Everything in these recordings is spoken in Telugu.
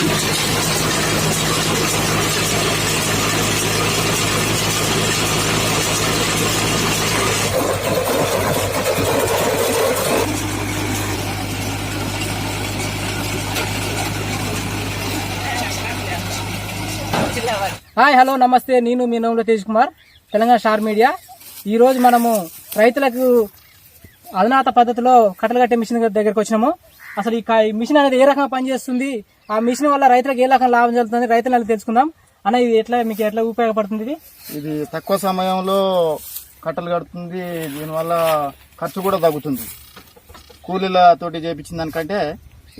Hi hello namaste. నేను మీ నోముల తేజ్ కుమార్ తెలంగాణ స్టార్ మీడియా. ఈరోజు మనము రైతులకు అధునాత పద్ధతిలో కట్టలు కట్టే మిషన్ దగ్గరకు వచ్చినాము. అసలు ఈ మిషన్ అనేది ఏ రకంగా పనిచేస్తుంది? ఆ మిషన్ వల్ల రైతులకు ఏ రకంగా లాభం జరుగుతుంది రైతులను తెలుసుకుందాం. అన్న ఇది ఎట్లా మీకు ఎట్లా ఉపయోగపడుతుంది ఇది? ఇది తక్కువ సమయంలో కట్టలు కడుతుంది దీనివల్ల ఖర్చు కూడా తగ్గుతుంది. కూలీలతోటి చేపించిన దానికంటే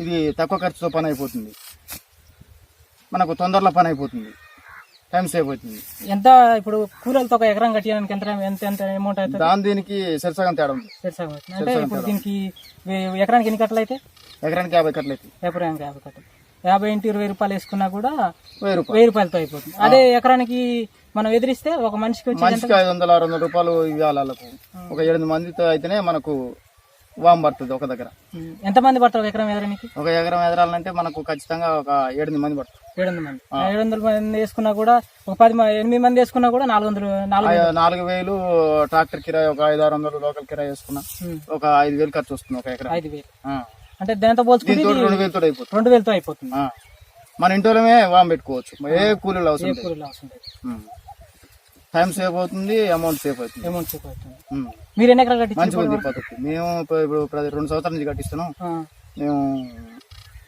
ఇది తక్కువ ఖర్చుతో పని అయిపోతుంది. మనకు తొందరలో పని అయిపోతుంది. టైం సేవ్ అవుతుంది. ఎంత ఇప్పుడు కూలీలతో ఒక ఎకరం కట్టడానికి ఎంత ఎంత ఎంత అమౌంట్ అవుతుంది? దాని దీనికి సరిసగం తేడా ఉంది. సరిసగం. అంటే ఇప్పుడు దీనికి ఎకరానికి ఎన్ని కట్టలు అయితే? ఎకరానికి యాభై కట్టలు అవుతుంది ఎకరానికి యాభై కట్టలు. యాభై ఇంటి ఇరవై రూపాయలు వేసుకున్నా కూడా వెయ్యి రూపాయలు. వెయ్యి రూపాయలతో అయిపోతుంది. అదే ఎకరానికి మనం ఎదిరిస్తే ఒక మనిషికి వచ్చి మనిషికి ఐదు వందల ఆరు వందల రూపాయలు ఇవ్వాలి వాళ్ళకు. ఒక ఏడు మందితో అయితేనే మనకు వామ్ పడుతుంది ఒక దగ్గర. ఉమ్, ఎంతమంది పడతారు ఒక ఎకరం ఎదరానికి? ఒక ఎకరం ఎదరాలంటే మనకు ఖచ్చితంగా ఒక ఏడు మంది పడుతుంది ఏడు వందల మంది ఏడు వందల మంది వేసుకున్నా కూడా ఒక పది మ- ఎనిమిది మంది వేసుకున్నా కూడా నాలుగు వందలు నాలుగు వేలు. ట్రాక్టర్ కిరాయి ఒక ఐదు ఆరు వందలు లోకల్ కిరాయి వేసుకున్నా ఒక ఐదు వేలు ఖర్చు వస్తుంది ఒక ఎకరా. ఐదు వేలు. అంటే దాంతో పోల్చుకుంటే దీంతో రెండు వేలతో అయిపోతుంది. రెండు వేలతో అయిపోతుంది. ఆ. మన ఇంట్లోనే వామ్ పెట్టుకోవచ్చు. ఏ కూలీలు అవసరం లేదు. కూలీలు అవసరం లేదు. ఉమ్. టైం సేవ్ అవుతుంది అమౌంట్ సేవ్ అవుతుంది. అమౌంట్ సేపు అవుతుంది. ఉమ్. మీరు ఎన్ని ఎకరాలు కట్టించారు మంచిగా ఉంది ఈ పద్ధతి. మేము ఇప్పుడు ఇప్పుడు ప్రతి రెండు సంవత్సరాల నుంచి కట్టిస్తున్నాం. ఆ, మేము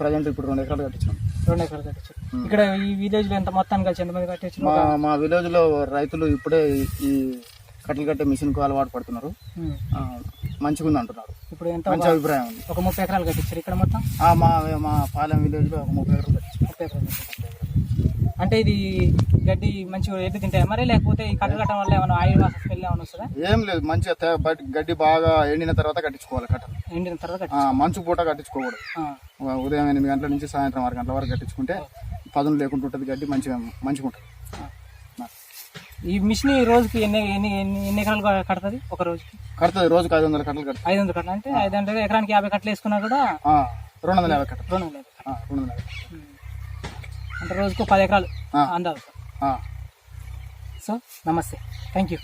ప్రజెంట్ ఇప్పుడు రెండు ఎకరాలు కట్టించాం రెండు ఎకరాలు కట్టించారు. ఇక్కడ ఈ విలేజ్లో ఎంత మొత్తానికి కలిసి ఎంతమంది కట్టించారు మా మా విలేజ్లో రైతులు ఇప్పుడే ఈ- ఈ కట్టలు కట్టే మిషన్కు అలవాటు పడుతున్నారు. ఆ, మంచిగా ఉంది అంటున్నారు ఇప్పుడు ఎంత? మంచి అభిప్రాయం ఉంది. ఒక ముప్పై ఎకరాలు కట్టించారు. ఇక్కడ మొత్తం? ఆ, మా మా పాలెం విలేజ్లో ఒక ముప్పై ఎకరాలు కట్టించాం ముప్పై ఎకరాలు కట్టించారు. అంటే ఇది గడ్డి మంచిగా ఎద్దు తింటాయి మరి? లేకపోతే ఈ కట్టలు కట్టడం వల్ల ఏమైనా ఆయిల్ వాసన స్మెల్ ఏమైనా వస్తుందా? ఏం లేదు. మంచిగా గడ్డి బాగా ఎండిన తర్వాత కట్టించుకోవాలి కట్టలు ఎండిన తర్వాత కట్టి మంచు పూట కట్టించుకోకూడదు. ఉదయం ఎనిమిది గంటల నుంచి సాయంత్రం ఆరు గంటల వరకు కట్టించుకుంటే పదును లేకుండా ఉంటుంది గడ్డి మంచిగా మంచిగా ఉంటుంది ఈ మిషన్ ఈ రోజుకి ఎన్ని ఎన్ని ఎన్ని ఎన్ని ఎకరాలు కడుతుంది ఒక రోజుకి కడుతుంది రోజుకి ఐదు వందల కట్టలు కడుతుంది ఐదు వందల కట్టలు అంటే ఐదు వందల ఎకరానికి యాభై కట్టలు వేసుకున్నా కూడా రెండు వందల యాభై కట్టలు రెండు వందల యాభై. రెండు వందల యాభై. అంటే రోజుకు పది ఎకరాలు. అందాలి. సో నమస్తే థ్యాంక్ యూ